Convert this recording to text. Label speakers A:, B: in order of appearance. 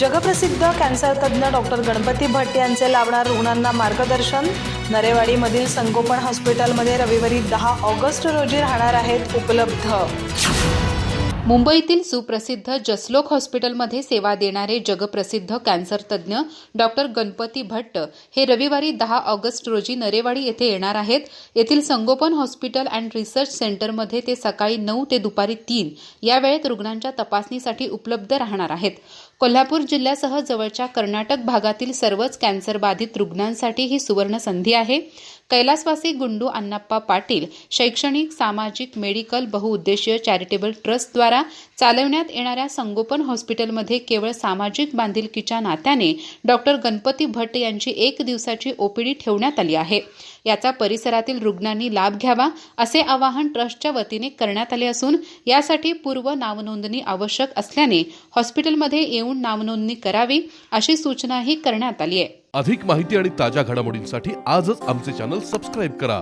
A: जगप्रसिद्ध कॅन्सर तज्ज्ञ डॉक्टर गणपती भट्ट यांचे लाभणार रुग्णांना मार्गदर्शन. नरेवाडीमधील संगोपन हॉस्पिटलमध्ये रविवारी दहा ऑगस्ट रोजी राहणार आहेत उपलब्ध.
B: मुंबईतील सुप्रसिद्ध जसलोक हॉस्पिटलमध्ये सेवा देणारे जगप्रसिद्ध कॅन्सर तज्ज्ञ डॉक्टर गणपती भट्ट हे रविवारी दहा ऑगस्ट रोजी नरेवाडी येथे येणार आहेत. येथील संगोपन हॉस्पिटल अँड रिसर्च सेंटरमध्ये ते सकाळी नऊ ते दुपारी तीन या वेळेत रुग्णांच्या तपासणीसाठी उपलब्ध राहणार आहेत. कोल्हापूर जिल्ह्यासह जवळच्या कर्नाटक भागातील सर्वच कॅन्सर बाधित रुग्णांसाठी ही सुवर्ण संधी आहे. कैलासवासी गुंडू अण्णाप्पा पाटील शैक्षणिक सामाजिक मेडिकल बहुउद्देशीय चॅरिटेबल ट्रस्टद्वारे चालवण्यात येणाऱ्या संगोपन हॉस्पिटलमध्ये केवळ सामाजिक बांधिलकीच्या नात्याने डॉक्टर गणपती भट्ट यांची एक दिवसाची ओपीडी ठेवण्यात आली आहे. याचा परिसरातील रुग्णांनी लाभ घ्यावा असे आवाहन ट्रस्टच्या वतीने करण्यात आले असून यासाठी पूर्व नावनोंदणी आवश्यक असल्याने हॉस्पिटलमध्ये येऊन नावनोंदणी करावी अशी सूचनाही करण्यात आली आहे.
C: अधिक माहिती आणि ताज्या घडामोडींसाठी आजच आमचे चॅनल सबस्क्राईब करा.